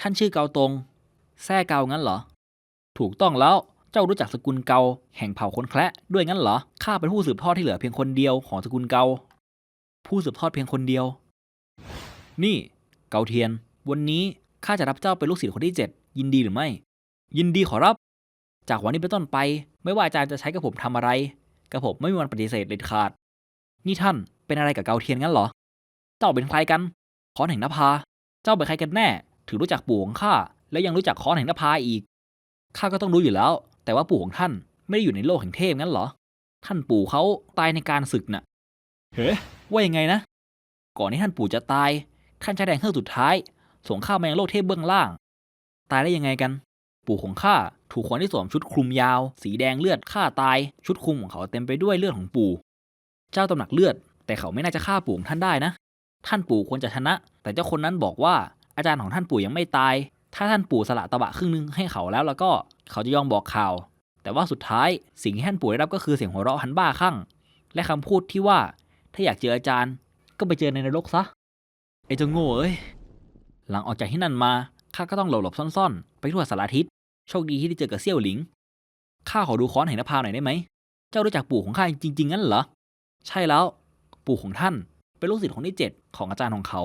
ท่านชื่อเกาตง แซ่เกางั้นเหรอ ถูกต้องแล้ว เจ้ารู้จักสกุลเกา แห่งเผ่าคนแคระด้วยงั้นเหรอ ข้าเป็นผู้สืบทอดที่เหลือเพียงคนเดียวของสกุลเกา ผู้สืบทอดเพียงคนเดียว นี่ เกาเทียน วันนี้ข้าจะรับเจ้าเป็นลูกศิษย์คนที่เจ็ดยินดีหรือไม่ ยินดีขอรับ จากวันนี้เป็นต้นไป ไม่ว่าอาจารย์จะใช้กับผมทำอะไรกับผมไม่มีวันปฏิเสธเด็ดขาด นี่ท่านเป็นอะไรกับเกาเทียนงั้นเหรอ เจ้าเป็นใครกันค้อนแห่งนภา เจ้าเป็นใครกันแน่ ถึงรู้จักปู่ของข้าและยังรู้จักค้อนแห่งนภาอีกข้าก็ต้องรู้อยู่แล้ว แต่ว่าปู่ของท่านไม่ได้อยู่ในโลกแห่งเทพงั้นเหรอ ท่านปู่เขาตายในการศึกน่ะเฮ้ว่ายังไงนะ ก่อนที่ท่านปู่จะตาย ท่านใช้แรงเครื่องสุดท้าย ส่งข้ามายังโลกเทพเบื้องล่าง ตายได้ยังไงกัน ปู่ของข้าถูกคนที่สวมชุดคลุมยาว สีแดงเลือดฆ่าตาย ชุดคลุมของเขาเต็มไปด้วยเลือดของปู่ เจ้าตำหนักเลือด แต่เขาไม่น่าจะฆ่าปู่ของท่านได้นะ ท่านปู่ควรจะชนะ แต่เจ้าคนนั้นบอกว่า อาจารย์ของท่านปู่ยังไม่ตาย ถ้าท่านปู่สละตะบะครึ่งหนึงให้เขาแล้วแล้วก็เขาจะยอมบอกข่าว แต่ว่าสุดท้ายสิ่งที่ท่านปู่ได้รับก็คือเสียงหัวเราะหันบ้าคลั่ง และคำพูดที่ว่าถ้าอยากเจออาจารย์ ก็ไปเจอในนรกซะไอ้เจ้าโง่เอ้ยหลังออกจากที่นั่นมาข้าก็ต้องหลบหลบซ่อนๆ ไปทั่วสารทิศโชคดีที่ได้เจอกับเซี่ยวหลิงข้าขอดูค้อนแห่งนภาหน่อยได้ไหมเจ้ารู้จักปู่ของข้าจริงๆงั้นเหรอใช่แล้ว ปู่ของท่านเป็นลูกศิษย์คนที่เจ็ดของอาจารย์ของเขา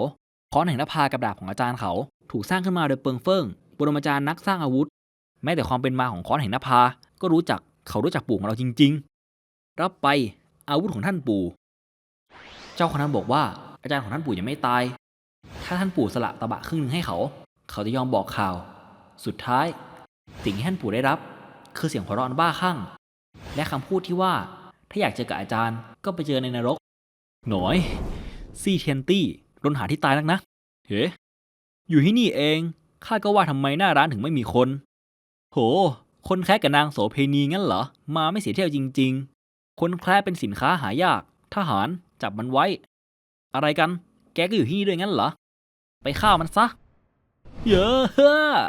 ค้อนแห่งนภากับดาบของอาจารย์เขา ถูกสร้างขึ้นมาโดยเปิงเฟิงบรมอาจารย์นักสร้างอาวุธ แม้แต่ความเป็นมาของค้อนแห่งนภา ก็รู้จักเขารู้จักปู่ของเราจริง ๆ รับไปอาวุธของท่านปู่ เจ้าคนนั้นบอกว่าอาจารย์ของท่านปู่ยังไม่ตาย ถ้าท่านปู่สละตะบะครึ่งหนึงให้เขา เขาจะยอมบอกข่าว สุดท้าย สิ่งที่ท่านปู่ได้รับ คือเสียงหัวเราะอันบ้าคลั่ง และคำพูดที่ว่า ถ้าอยากเจอกับอาจารย์ก็ไปเจอในนรก หน่อย ซี่เทียนตี้ โดนหาที่ตายนักนะ เฮ้อยู่ที่นี่เองข้าก็ว่าทำไมหน้าร้านถึงไม่มีคน โห คนแคระกับนางโสเพณีงั้นเหรอ มาไม่เสียเที่ยวจริง ๆ คนแคระเป็นสินค้าหายาก ทหารจับมันไว้ อะไรกัน แกก็อยู่ที่นี่ด้วยงั้นเหรอ ไปฆ่ามันซะ เยอะ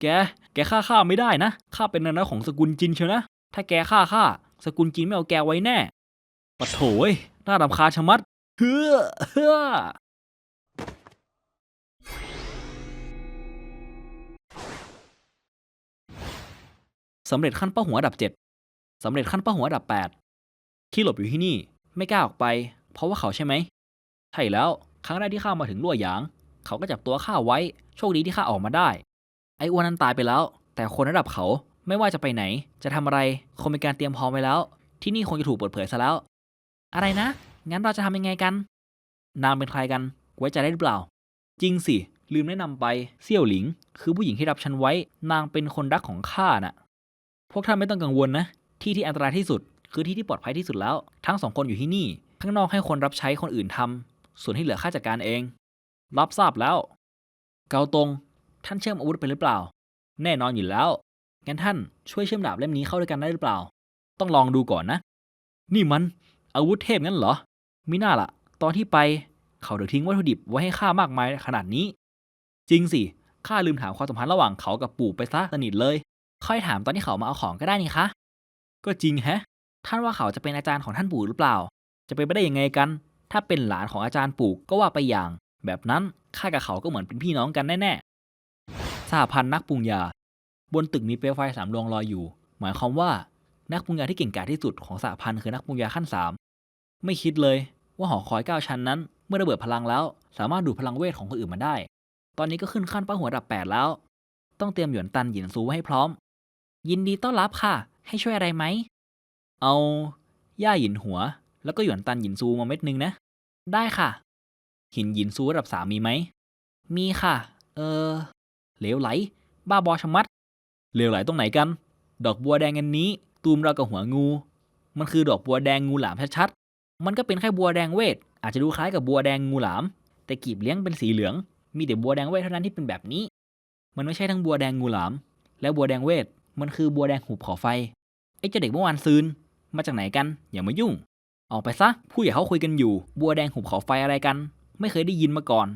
แก แกฆ่าข้าไม่ได้นะ ข้าเป็นนายของสกุลจินเชียวนะ ถ้าแกฆ่าข้า สกุลจินไม่เอาแกไว้แน่ปะโถยน่ารำคาญชะมัด เฮ้อเฮ้อ สำเร็จขั้นเป้าหัวอันดับ 7สำเร็จขั้นเป้าหัวอันดับ 8 ที่หลบอยู่ที่นี่ไม่กล้าออกไป เพราะว่าเขาใช่ไหมใช่แล้วครั้งแรกที่ข้ามาถึงลั่วหยาง เขาก็จับตัวข้าไว้ โชคดีที่ข้าออกมาได้ ไอ้อ้วนนั้นตายไปแล้ว แต่คนระดับเขาไม่ว่าจะไปไหน จะทำอะไรคงมีการเตรียมพร้อมไว้แล้ว ที่นี่คงจะถูกเปิดเผยซะแล้ว อะไรนะ งั้นเราจะทำยังไงกัน นางเป็นใครกัน ไว้ใจได้หรือเปล่า จริงสิ ลืมแนะนำไป เซี่ยวหลิง คือผู้หญิงที่รับฉันไว้ นางเป็นคนรักของข้าน่ะ พวกท่านไม่ต้องกังวลนะ ที่ที่อันตรายที่สุด คือที่ที่ปลอดภัยที่สุดแล้ว ทั้งสองคนอยู่ที่นี่ ข้างนอกให้คนรับใช้คนอื่นทำส่วนที่เหลือข้าจัดการเอง รับทราบแล้ว เกาตง ท่านเชื่อมอาวุธไปหรือเปล่า แน่นอนอยู่แล้ว งั้นท่านช่วยเชื่อมดาบเล่มนี้เข้าด้วยกันได้หรือเปล่า ต้องลองดูก่อนนะ นี่มัน อาวุธเทพงั้นเหรอ มิน่าล่ะ ตอนที่ไปเขาถึงทิ้งวัตถุดิบไว้ให้ข้ามากมายขนาดนี้ จริงสิ ข้าลืมถามความสัมพันธ์ระหว่างเขากับปู่ไปซะสนิทเลย ค่อยถามตอนที่เขามาเอาของก็ได้นี่คะ ก็จริงแฮะ ท่านว่าเขาจะเป็นอาจารย์ของท่านปู่หรือเปล่า จะเป็นไปได้ยังไงกัน ถ้าเป็นหลานของอาจารย์ปู่ก็ว่าไปอย่าง แบบนั้นข้ากับเขาก็เหมือนเป็นพี่น้องกันแน่ๆสหพันธ์นักปรุงยา บนตึกมีเปลวไฟสามดวงลอยอยู่ หมายความว่านักปรุงยาที่เก่งกาจที่สุดของสหพันธ์คือนักปรุงยาขั้นสามไม่คิดเลยว่าหอคอยเก้าชั้นนั้น เมื่อระเบิดพลังแล้ว สามารถดูดพลังเวทของคนอื่นมาได้ ตอนนี้ก็ขึ้นขั้นป้าหัวระดับแปดแล้ว ต้องเตรียมหยวนตันหยินซูไว้ให้พร้อม ยินดีต้อนรับค่ะ ให้ช่วยอะไรไหม เอาย่าหยินหัว แล้วก็หยวนตันหยินซูมาเม็ดนึงนะ ได้ค่ะ หินหยินซูระดับสามมีไหม มีค่ะ เออเหลวไหล บ้าบอชะมัดเหลวไหลตรงไหนกัน ดอกบัวแดงอันนี้ ตูมเรากับหัวงู มันคือดอกบัวแดงงูหลามชัดๆ มันก็เป็นแค่บัวแดงเวท อาจจะดูคล้ายกับบัวแดงงูหลาม แต่กีบเลี้ยงเป็นสีเหลือง มีแต่บัวแดงเวทเท่านั้นที่เป็นแบบนี้ มันไม่ใช่ทั้งบัวแดงงูหลาม และบัวแดงเวท มันคือบัวแดงหูบขอไฟ ไอ้เจ้าเด็กเมื่อวานซืน มาจากไหนกัน อย่ามายุ่ง ออกไปซะ ผู้ใหญ่เขาคุยกันอยู่ บัวแดงหูบขอไฟอะไรกัน ไม่เคยได้ยินมาก่อน